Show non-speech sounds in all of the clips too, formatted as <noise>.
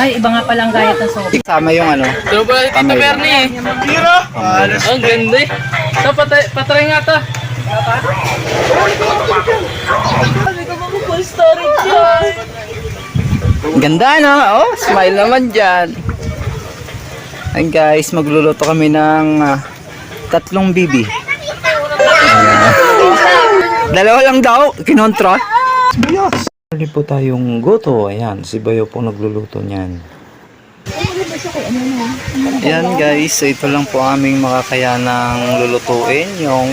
Ay, iba nga pala ang gayat ng sopa. Kasama yung ano. Ito pala si Tito. Bernie eh. Ang ganda eh. So, patay, patry nga to. Ganda no? Oh, smile naman dyan. Ay guys, magluluto kami ng ah, tatlong bibi. Ayan. Dalawa lang daw, kinontra. Yes. Huli po tayong goto. Ayan, si Bayo po nagluluto niyan. Ayan guys, so ito lang po aming makakayanang lulutuin, yung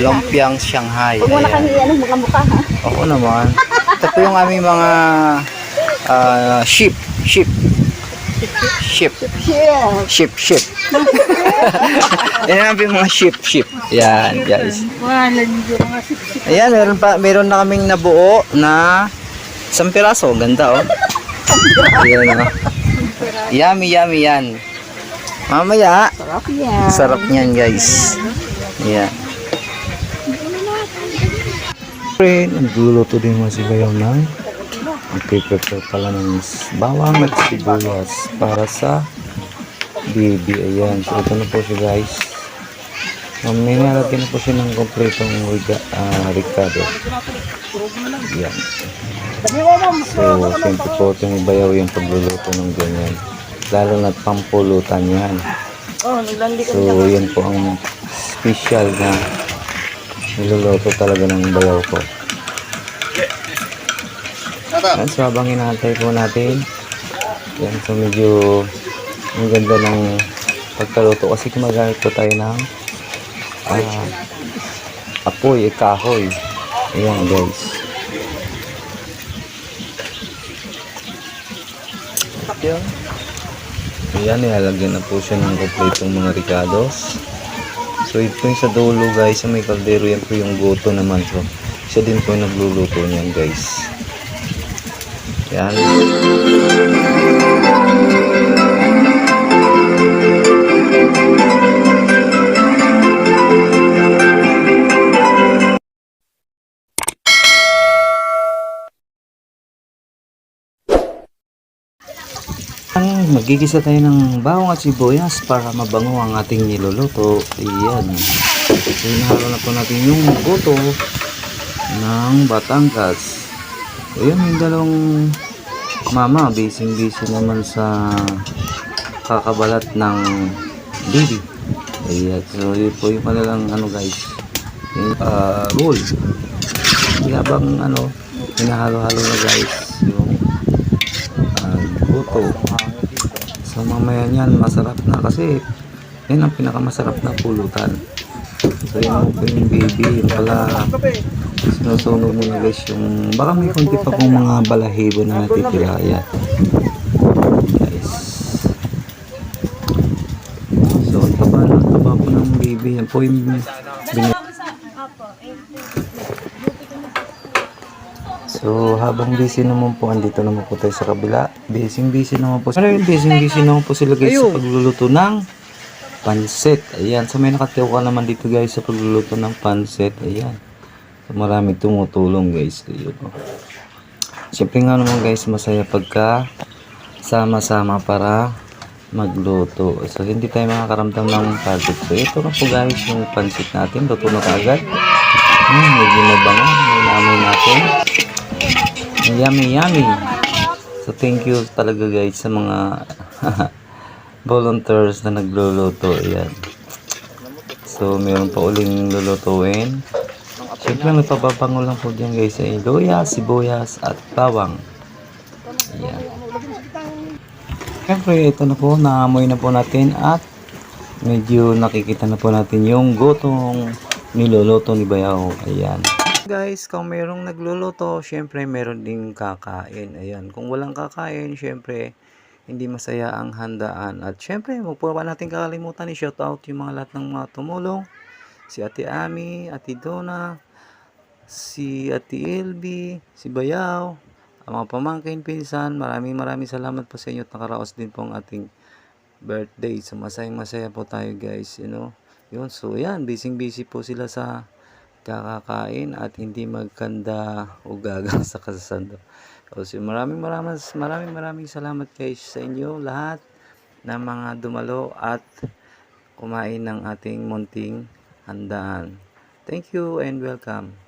lumpiang Shanghai. Huwag mo na kami ano, mga mukha ha. Oo naman. Ito po yung aming mga ah, sheep. Sheep. Sheep. Sheep, sheep. Yan ang mga sheep, sheep. Yan, guys. Ayan, meron pa, meron na kaming nabuo na isang piraso. Ganda, oh. Ayan, oh. Yummy, yummy yan. Mamaya, Sarap yan. sarap niyan, guys. Ayan. Siyempre, nagluluto din mo si Bayaw ng Mag-prepare pala ng bawang at sibuyas para sa baby. Ayan. So, ito na po siya guys. Um, may na po siya ng kompletong riga, ah, ricado. Ayan. So, siyempre po itong ibayaw yung pagluluto ng ganyan. Lalo na pampulutan yan. So, yan po ang special na niluluto talaga ng bayaw ko. Yan, so habang hinahantay po natin, yan, so medyo ang ganda ng pagkaluto kasi gumagamit po tayo ng ah, apoy, kahoy. Ayan guys. Yan. Ayan, nilalagyan na po siya ng kompletong mga ricados. So ito yung sa dulo guys, sa may kaldero yan po yung goto naman. So siya din po yung nagluluto niyan guys. Yan. Magigisa tayo ng bawang at sibuyas para mabango ang ating niluluto. Ayan. Inahalo na po natin yung goto ng Batangas. Ayan, yung dalawang mama, busy-busy naman sa kakabalat ng baby. Ayan, so yun po yung kanilang ano guys, yung uh, roll. Kaya bang ano, hinahalo-halo na guys yung uh, goto. So mamaya niyan, masarap na kasi yan ang pinakamasarap na pulutan. So yun po yung baby, pala sinusunog mo na guys yung baka may konti pa pong mga balahibo na natitira. Yan guys. So ang taba na taba po ng baby. Yan po yung bin- So, habang busy naman po, andito naman po tayo sa kabila. Busy busy naman po. Ano yung busy busy naman po sila guys sa pagluluto ng pansit. Ayan. So, may nakatiwa naman dito guys sa pagluluto ng pansit. Ayan. So, marami tumutulong guys. Ayun, oh. Siyempre nga naman guys, masaya pagka sama-sama para magluto. So, hindi tayo makakaramdam ng pagod. So, ito na po guys yung pansit natin. Luto na kaagad. Hmm, medyo mabango. May namoy natin. Yummy, yummy. So, thank you talaga guys sa mga <laughs> volunteers na nagluluto. Ayan. So, meron pa uling lulutuin. Siyempre, may papabango lang po dyan guys. Ay, luya, sibuyas, at bawang. Ayan. Siyempre, ito na po. Naamoy na po natin at medyo nakikita na po natin yung gotong niluluto ni Bayaw. Ayan. Guys, kung merong nagluluto, syempre meron ding kakain. Ayan. Kung walang kakain, syempre hindi masaya ang handaan. At syempre, ba natin kakalimutan i-shout out yung mga lahat ng mga tumulong. Si Ate Ami, Ate Donna, si Ate Elby, si Bayaw, ang mga pamangkin, pinsan. Maraming maraming salamat po sa inyo at nakaraos din po ang ating birthday. So, masayang masaya po tayo guys, you know. Yun, so yan, busy busy po sila sa kakakain at hindi magkanda o gagang <laughs> sa kasasando. Kasi maraming maraming maraming maraming salamat guys sa inyo lahat na mga dumalo at kumain ng ating munting handaan. Thank you and welcome.